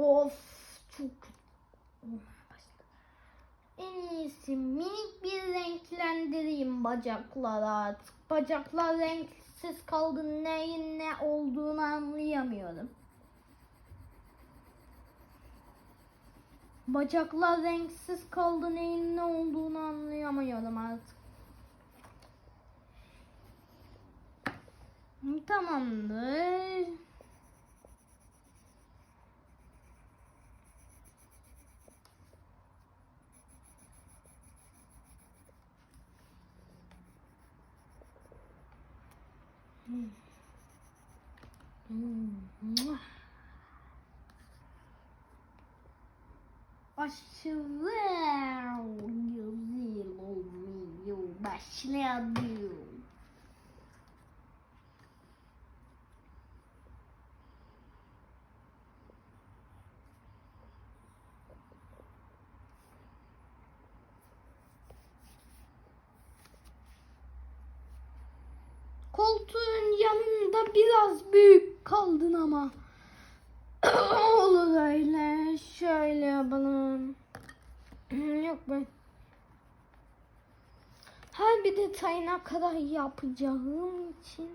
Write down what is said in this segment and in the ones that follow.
Of çok. En iyisi minik bir renklendireyim bacakları artık. Bacaklar renksiz kaldı. Neyin ne olduğunu anlayamıyorum. Bacaklar renksiz kaldı. Neyin ne olduğunu anlayamıyorum artık. Tamamdır. Aşırı güzel olmuyor. Koltuğun yanında biraz büyük kaldın ama. Olur öyle. Şöyle yapalım. Yok be. Her bir detayına kadar yapacağım için.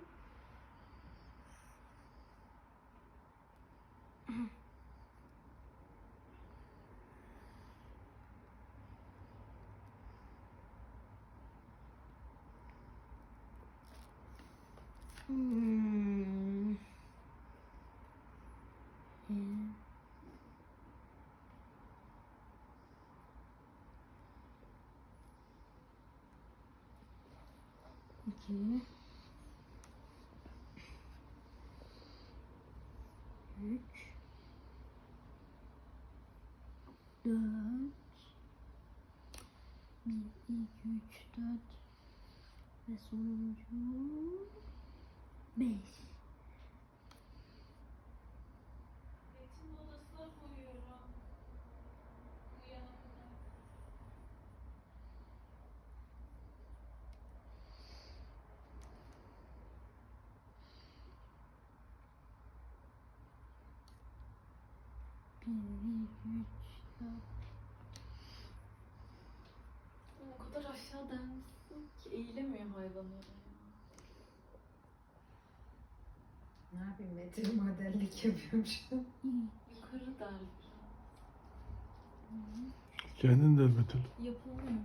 Hmm. Hmm. İki. Üç. Dört. Bir, iki, üç, dört. Ve sonuncu. Beş. Metin odasına koyuyorum. Uyana kadar. Bir, iki, üç, dört. O kadar aşağı denmişsin ki eğilemiyor hayvanlar. Ne yapayım Metin modellik yapıyorum şu an. Yukarı der. Kendin de elbette. Yapılmıyor.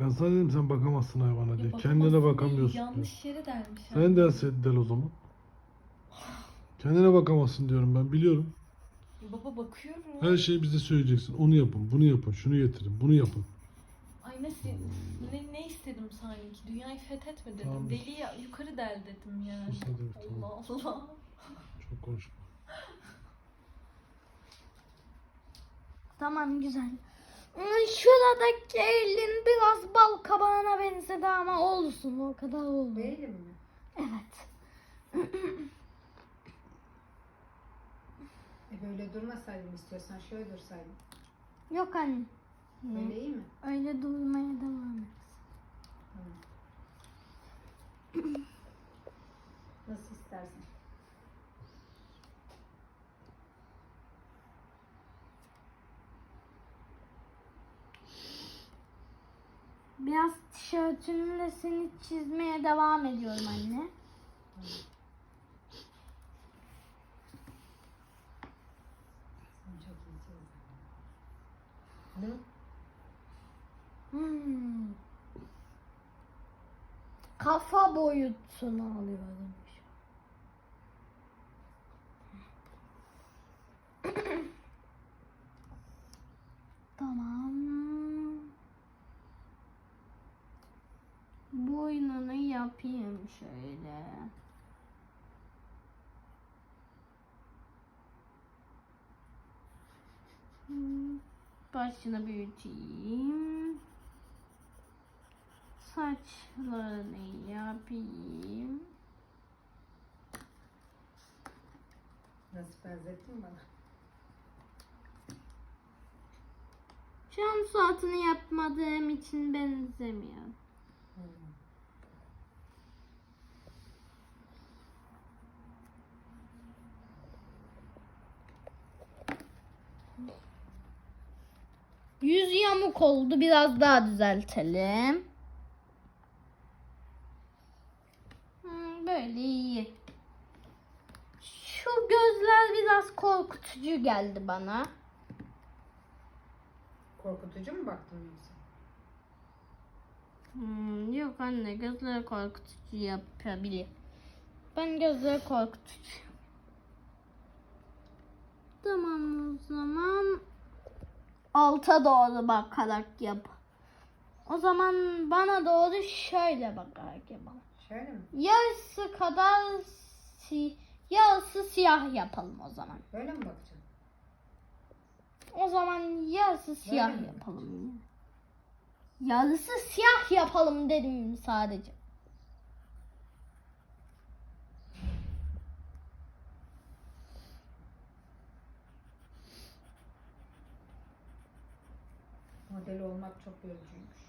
Ben sana dedim sen bakamazsın hayvana diye. Kendine değil, bakamıyorsun diye. Yanlış yere dermiş. Sen de elset del o zaman. Kendine bakamazsın diyorum ben biliyorum. Baba bakıyorum. Her şeyi bize söyleyeceksin. Onu yapın, bunu yapın, şunu getirin, bunu yapın. Ay nasıl, ne, ne istedim sanki? Dünyayı fethetme dedim. Tamam. Deli ya, yukarı del dedim yani. Sus hadi tamam. Allah Allah. Çok konuşma. Tamam güzel. Şuradaki elin biraz bal kabağına benzedi ama olsun o kadar oldu. Benim mi? Evet. E böyle durmasaydım istiyorsan şöyle dursaydın. Yok anne. Böyle iyi mi? Öyle durmaya devam et. Nasıl istersen. Biraz tişörtünle seni çizmeye devam ediyorum anne. Sen çok iyi çizdin. Ne? Hmm. Kafa boyutunu alıyorum. şu an. tamam. Boynunu yapayım şöyle. Hmm, Başını büyüteyim. Saçlarını yapayım. Nasıl benzettin bana? Şu an suratını yapmadığım için benzemiyor. Hmm. Yüz yamuk oldu. Biraz daha düzeltelim. Böyle iyi. Şu gözler biraz korkutucu geldi bana. Korkutucu mu baktın yoksa? Hmm, yok anne gözleri korkutucu yapabilir. Ben gözleri korkutucu. Tamam o zaman alta doğru bakarak yap. O zaman bana doğru şöyle bakarak yapalım. Şöyle mi? Yarısı kadar si yarısı siyah yapalım o zaman. Böyle mi bakacaksın? O zaman yarısı siyah mi? yapalım. Yarısı siyah yapalım dedim sadece. Model olmak çok yorucuymuş.